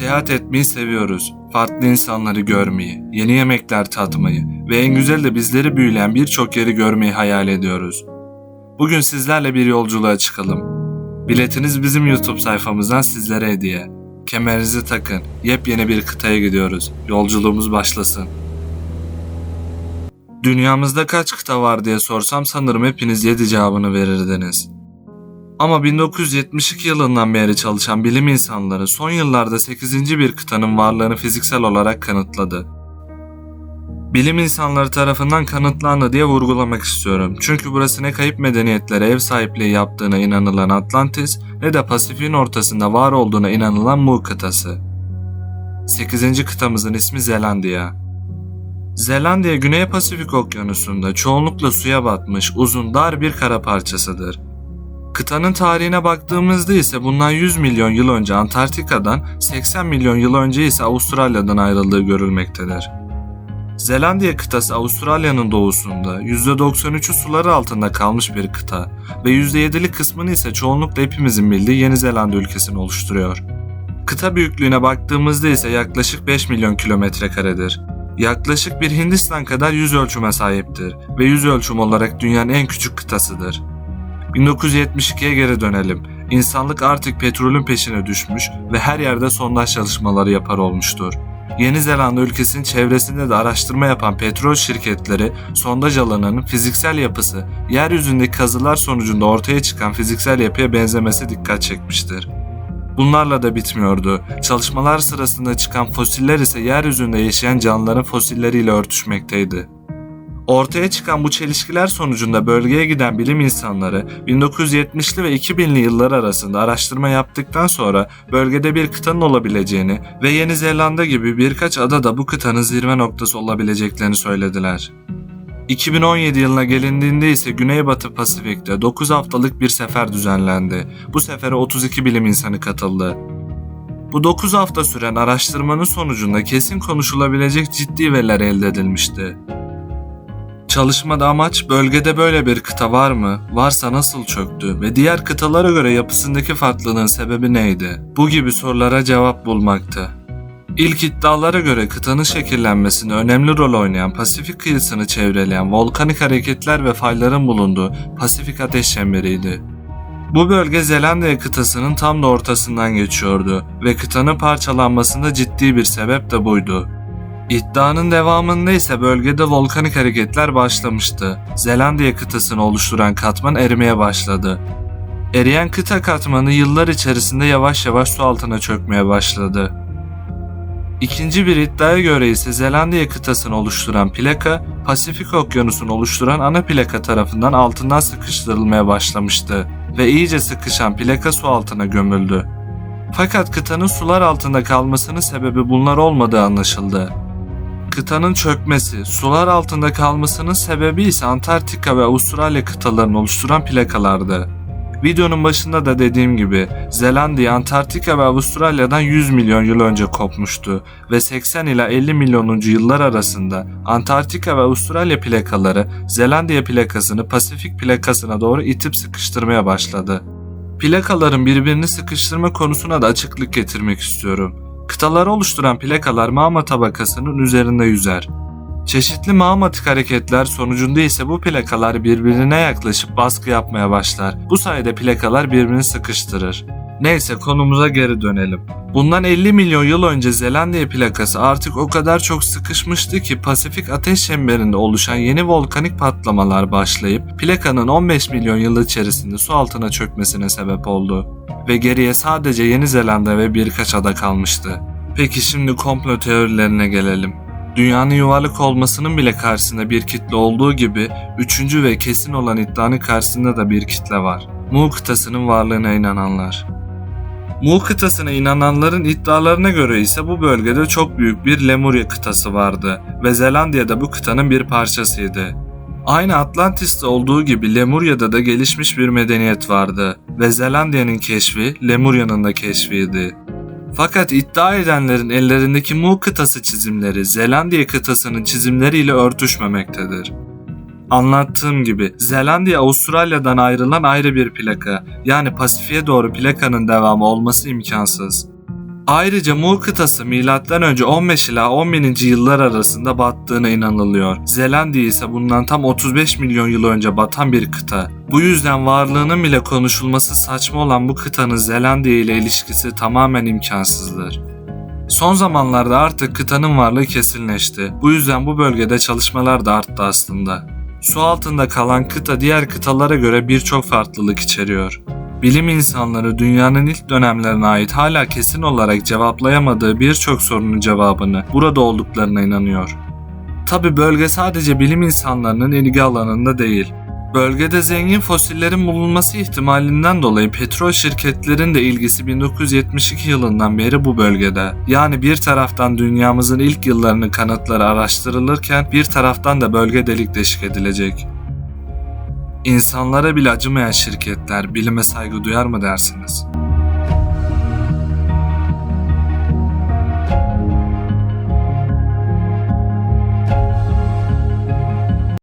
Seyahat etmeyi seviyoruz. Farklı insanları görmeyi, yeni yemekler tatmayı ve en güzel de bizleri büyüleyen birçok yeri görmeyi hayal ediyoruz. Bugün sizlerle bir yolculuğa çıkalım. Biletiniz bizim YouTube sayfamızdan sizlere hediye. Kemerinizi takın. Yepyeni bir kıtaya gidiyoruz. Yolculuğumuz başlasın. Dünyamızda kaç kıta var diye sorsam sanırım hepiniz 7 cevabını verirdiniz. Ama 1972 yılından beri çalışan bilim insanları son yıllarda 8. bir kıtanın varlığını fiziksel olarak kanıtladı. Bilim insanları tarafından kanıtlandı diye vurgulamak istiyorum. Çünkü burası ne kayıp medeniyetlere ev sahipliği yaptığına inanılan Atlantis ne de Pasifik'in ortasında var olduğuna inanılan Mu kıtası. 8. kıtamızın ismi Zelandiya. Zelandiya Güney Pasifik Okyanusu'nda çoğunlukla suya batmış uzun dar bir kara parçasıdır. Kıtanın tarihine baktığımızda ise bundan 100 milyon yıl önce Antarktika'dan 80 milyon yıl önce ise Avustralya'dan ayrıldığı görülmektedir. Zelandiya kıtası Avustralya'nın doğusunda %93'ü suları altında kalmış bir kıta ve %7'lik kısmını ise çoğunlukla hepimizin bildiği Yeni Zelanda ülkesini oluşturuyor. Kıta büyüklüğüne baktığımızda ise yaklaşık 5 milyon kilometre karedir. Yaklaşık bir Hindistan kadar yüz ölçüme sahiptir ve yüz ölçüm olarak dünyanın en küçük kıtasıdır. 1972'ye geri dönelim. İnsanlık artık petrolün peşine düşmüş ve her yerde sondaj çalışmaları yapar olmuştur. Yeni Zelanda ülkesinin çevresinde de araştırma yapan petrol şirketleri sondaj alanının fiziksel yapısı, yeryüzündeki kazılar sonucunda ortaya çıkan fiziksel yapıya benzemesi dikkat çekmiştir. Bunlarla da bitmiyordu. Çalışmalar sırasında çıkan fosiller ise yeryüzünde yaşayan canlıların fosilleriyle örtüşmekteydi. Ortaya çıkan bu çelişkiler sonucunda bölgeye giden bilim insanları 1970'li ve 2000'li yıllar arasında araştırma yaptıktan sonra bölgede bir kıtanın olabileceğini ve Yeni Zelanda gibi birkaç ada da bu kıtanın zirve noktası olabileceklerini söylediler. 2017 yılına gelindiğinde ise Güneybatı Pasifik'te 9 haftalık bir sefer düzenlendi. Bu sefere 32 bilim insanı katıldı. Bu 9 hafta süren araştırmanın sonucunda kesin konuşulabilecek ciddi veriler elde edilmişti. Çalışmada amaç bölgede böyle bir kıta var mı? Varsa nasıl çöktü? Ve diğer kıtalara göre yapısındaki farklılığın sebebi neydi? Bu gibi sorulara cevap bulmaktı. İlk iddialara göre kıtanın şekillenmesinde önemli rol oynayan Pasifik kıyısını çevreleyen volkanik hareketler ve fayların bulunduğu Pasifik ateş çemberiydi. Bu bölge Zelandiya kıtasının tam da ortasından geçiyordu ve kıtanın parçalanmasında ciddi bir sebep de buydu. İddianın devamında ise bölgede volkanik hareketler başlamıştı. Zelandiya kıtasını oluşturan katman erimeye başladı. Eriyen kıta katmanı yıllar içerisinde yavaş yavaş su altına çökmeye başladı. İkinci bir iddiaya göre ise Zelandiya kıtasını oluşturan plaka, Pasifik Okyanusu'nu oluşturan ana plaka tarafından altından sıkıştırılmaya başlamıştı ve iyice sıkışan plaka su altına gömüldü. Fakat kıtanın sular altında kalmasının sebebi bunlar olmadığı anlaşıldı. Kıtanın çökmesi, sular altında kalmasının sebebi ise Antarktika ve Avustralya kıtalarını oluşturan plakalardı. Videonun başında da dediğim gibi Zelandiya Antarktika ve Avustralya'dan 100 milyon yıl önce kopmuştu ve 80 ila 50 milyonuncu yıllar arasında Antarktika ve Avustralya plakaları Zelandiya plakasını Pasifik plakasına doğru itip sıkıştırmaya başladı. Plakaların birbirini sıkıştırma konusuna da açıklık getirmek istiyorum. Kıtaları oluşturan plakalar mağma tabakasının üzerinde yüzer. Çeşitli mağmatik hareketler sonucunda ise bu plakalar birbirine yaklaşıp baskı yapmaya başlar. Bu sayede plakalar birbirini sıkıştırır. Neyse konumuza geri dönelim. Bundan 50 milyon yıl önce Zelandiya plakası artık o kadar çok sıkışmıştı ki Pasifik ateş çemberinde oluşan yeni volkanik patlamalar başlayıp plakanın 15 milyon yıl içerisinde su altına çökmesine sebep oldu. Ve geriye sadece Yeni Zelanda ve birkaç ada kalmıştı. Peki şimdi komplo teorilerine gelelim. Dünyanın yuvarlak olmasının bile karşısında bir kitle olduğu gibi üçüncü ve kesin olan iddianın karşısında da bir kitle var. Mu kıtasının varlığına inananlar. Mu kıtasına inananların iddialarına göre ise bu bölgede çok büyük bir Lemuria kıtası vardı ve Zelandiya da bu kıtanın bir parçasıydı. Aynı Atlantis'te olduğu gibi Lemuria'da da gelişmiş bir medeniyet vardı ve Zelandiya'nın keşfi Lemuria'nın da keşfiydi. Fakat iddia edenlerin ellerindeki Mu kıtası çizimleri Zelandiya kıtasının çizimleriyle örtüşmemektedir. Anlattığım gibi Zelandiya Avustralya'dan ayrılan ayrı bir plaka yani Pasifik'e doğru plakanın devamı olması imkansız. Ayrıca Mu kıtası M.Ö. 15 ila 10 bin yıllar arasında battığına inanılıyor. Zelandiya ise bundan tam 35 milyon yıl önce batan bir kıta. Bu yüzden varlığının bile konuşulması saçma olan bu kıtanın Zelandiya ile ilişkisi tamamen imkansızdır. Son zamanlarda artık kıtanın varlığı kesinleşti. Bu yüzden bu bölgede çalışmalar da arttı aslında. Su altında kalan kıta diğer kıtalara göre birçok farklılık içeriyor. Bilim insanları dünyanın ilk dönemlerine ait hala kesin olarak cevaplayamadığı birçok sorunun cevabını burada olduklarına inanıyor. Tabi bölge sadece bilim insanlarının ilgi alanında değil. Bölgede zengin fosillerin bulunması ihtimalinden dolayı petrol şirketlerin de ilgisi 1972 yılından beri bu bölgede. Yani bir taraftan dünyamızın ilk yıllarının kanıtları araştırılırken bir taraftan da bölge delik deşik edilecek. İnsanlara bile acımayan şirketler bilime saygı duyar mı dersiniz?